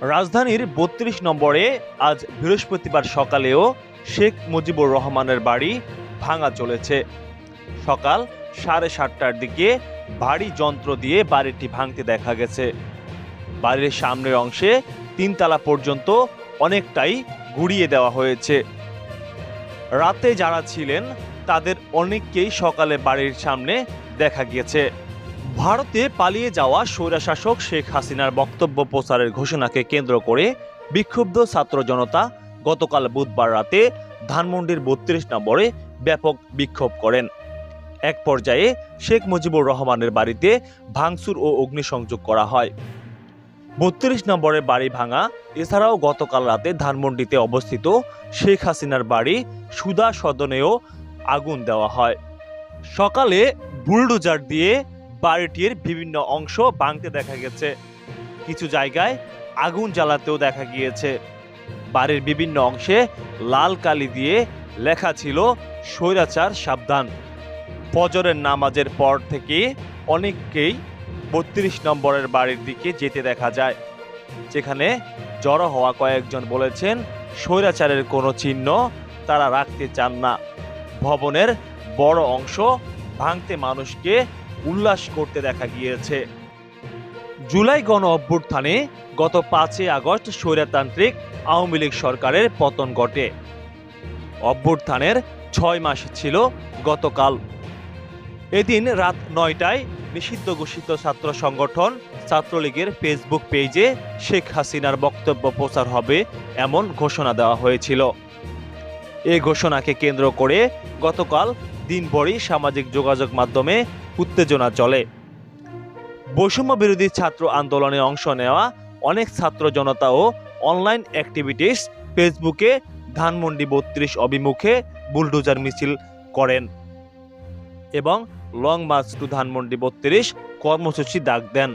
রাজধানীর বত্রিশ নম্বরে আজ বৃহস্পতিবার সকালেও শেখ মুজিবুর রহমানের বাড়ি ভাঙা চলেছে। সকাল সাড়ে সাতটার দিকে ভারী যন্ত্র দিয়ে বাড়িটি ভাঙতে দেখা গেছে। বাড়ির সামনের অংশে তিনতলা পর্যন্ত অনেকটাই গুড়িয়ে দেওয়া হয়েছে। রাতে যারা ছিলেন, তাদের অনেককেই সকালে বাড়ির সামনে দেখা গিয়েছে। ভারতে পালিয়ে যাওয়া স্বৈরাশাসক শেখ হাসিনার বক্তব্য প্রচারের ঘোষণাকে কেন্দ্র করে বিক্ষুব্ধ ছাত্র জনতা গতকাল বুধবার রাতে ধানমন্ডির বত্রিশ নম্বরে ব্যাপক বিক্ষোভ করেন। এক পর্যায়ে শেখ মুজিবুর রহমানের বাড়িতে ভাঙচুর ও অগ্নিসংযোগ করা হয়। বত্রিশ নম্বরের বাড়ি ভাঙা, এছাড়াও গতকাল রাতে ধানমন্ডিতে অবস্থিত শেখ হাসিনার বাড়ি সুদা সদনেও আগুন দেওয়া হয়। সকালে বুলডোজার দিয়ে বাড়িটির বিভিন্ন অংশ ভাঙতে দেখা গেছে। কিছু জায়গায় আগুন জ্বালাতেও দেখা গিয়েছে। বাড়ির বিভিন্ন অংশে লাল কালি দিয়ে লেখা ছিল, স্বৈরাচার সাবধান। ফজরের নামাজের পর থেকে অনেককেই বত্রিশ নম্বরের বাড়ির দিকে যেতে দেখা যায়, যেখানে জড়ো হওয়া কয়েকজন বলেছেন, স্বৈরাচারের কোনো চিহ্ন তারা রাখতে চান না। ভবনের বড় অংশ ভাঙতে মানুষকে উল্লাস করতে দেখা গিয়েছে। জুলাই গণ অভ্যুত্থানে গত পাঁচই আগস্ট স্বৈরতান্ত্রিক আওয়ামী লীগ সরকারের পতন ঘটে। অভ্যুত্থানের ছয় মাস ছিল গতকাল। এদিন রাত নয়টায় নিষিদ্ধ ঘোষিত ছাত্র সংগঠন ছাত্রলীগের ফেসবুক পেজে শেখ হাসিনার বক্তব্য প্রচার হবে এমন ঘোষণা দেওয়া হয়েছিল। এ ঘোষণাকে কেন্দ্র করে গতকাল দিনভরই সামাজিক যোগাযোগ মাধ্যমে উত্তেজনা চলে। বৈষম্য বিরোধী ছাত্র আন্দোলনে অংশ নেওয়া অনেক ছাত্র জনতা ও অনলাইন অ্যাক্টিভিটিস ফেসবুকে ধানমন্ডি বত্রিশ অভিমুখে বুলডোজার মিছিল করেন এবং লং মার্চ টু ধানমন্ডি বত্রিশ কর্মসূচি ডাক দেন।